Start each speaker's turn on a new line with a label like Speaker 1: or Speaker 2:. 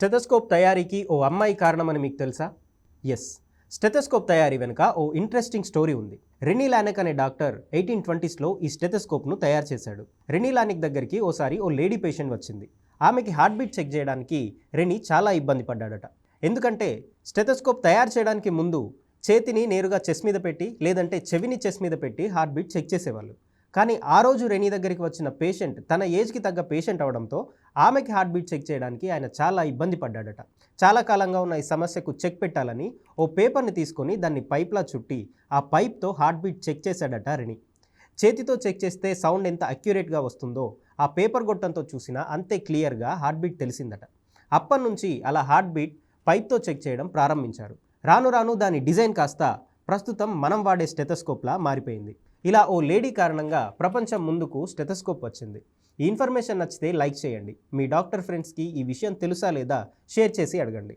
Speaker 1: Stethoscope తయారీకి ఓ అమ్మాయి కారణమని మీకు తెలుసా? ఎస్ స్టెథోస్కోప్ తయారీ వెనుక ఓ ఇంట్రెస్టింగ్ స్టోరీ ఉంది. రెనీ లానెక్ అనే డాక్టర్ ఎయిటీన్ ట్వంటీస్లో ఈ స్టెథోస్కోప్ను తయారు చేశాడు. రెనీ లానిక్ దగ్గరికి ఓసారి ఓ లేడీ పేషెంట్ వచ్చింది. ఆమెకి హార్ట్ బీట్ చెక్ చేయడానికి రెనీ చాలా ఇబ్బంది పడ్డాడట. ఎందుకంటే స్టెథోస్కోప్ తయారు చేయడానికి ముందు చేతిని నేరుగా చెస్ మీద పెట్టి లేదంటే చెవిని చెస్ మీద పెట్టి హార్ట్ బీట్ చెక్ చేసేవాళ్ళు. కానీ ఆ రోజు రెనీ దగ్గరికి వచ్చిన పేషెంట్ తన ఏజ్కి తగ్గ పేషెంట్ అవడంతో ఆమెకి హార్ట్ బీట్ చెక్ చేయడానికి ఆయన చాలా ఇబ్బంది పడ్డాడట. చాలా కాలంగా ఉన్న ఈ సమస్యకు చెక్ పెట్టాలని ఓ పేపర్ని తీసుకొని దాన్ని పైప్లా చుట్టి ఆ పైప్తో హార్ట్ బీట్ చెక్ చేశాడట రెనీ. చేతితో చెక్ చేస్తే సౌండ్ ఎంత అక్యురేట్గా వస్తుందో ఆ పేపర్ గొట్టంతో చూసినా అంతే క్లియర్గా హార్ట్ బీట్ తెలిసిందట. అప్పటి నుంచి అలా హార్ట్ బీట్ పైప్తో చెక్ చేయడం ప్రారంభించారు. రాను రాను దాని డిజైన్ కాస్త ప్రస్తుతం మనం వాడే స్టెథోస్కోప్లా మారిపోయింది. ఇలా ఓ లేడీ కారణంగా ప్రపంచం ముందుకు స్టెథోస్కోప్ వచ్చింది. ఈ ఇన్ఫర్మేషన్ నచ్చితే లైక్ చేయండి. మీ డాక్టర్ ఫ్రెండ్స్కి ఈ విషయం తెలుసా లేదా షేర్ చేసి అడగండి.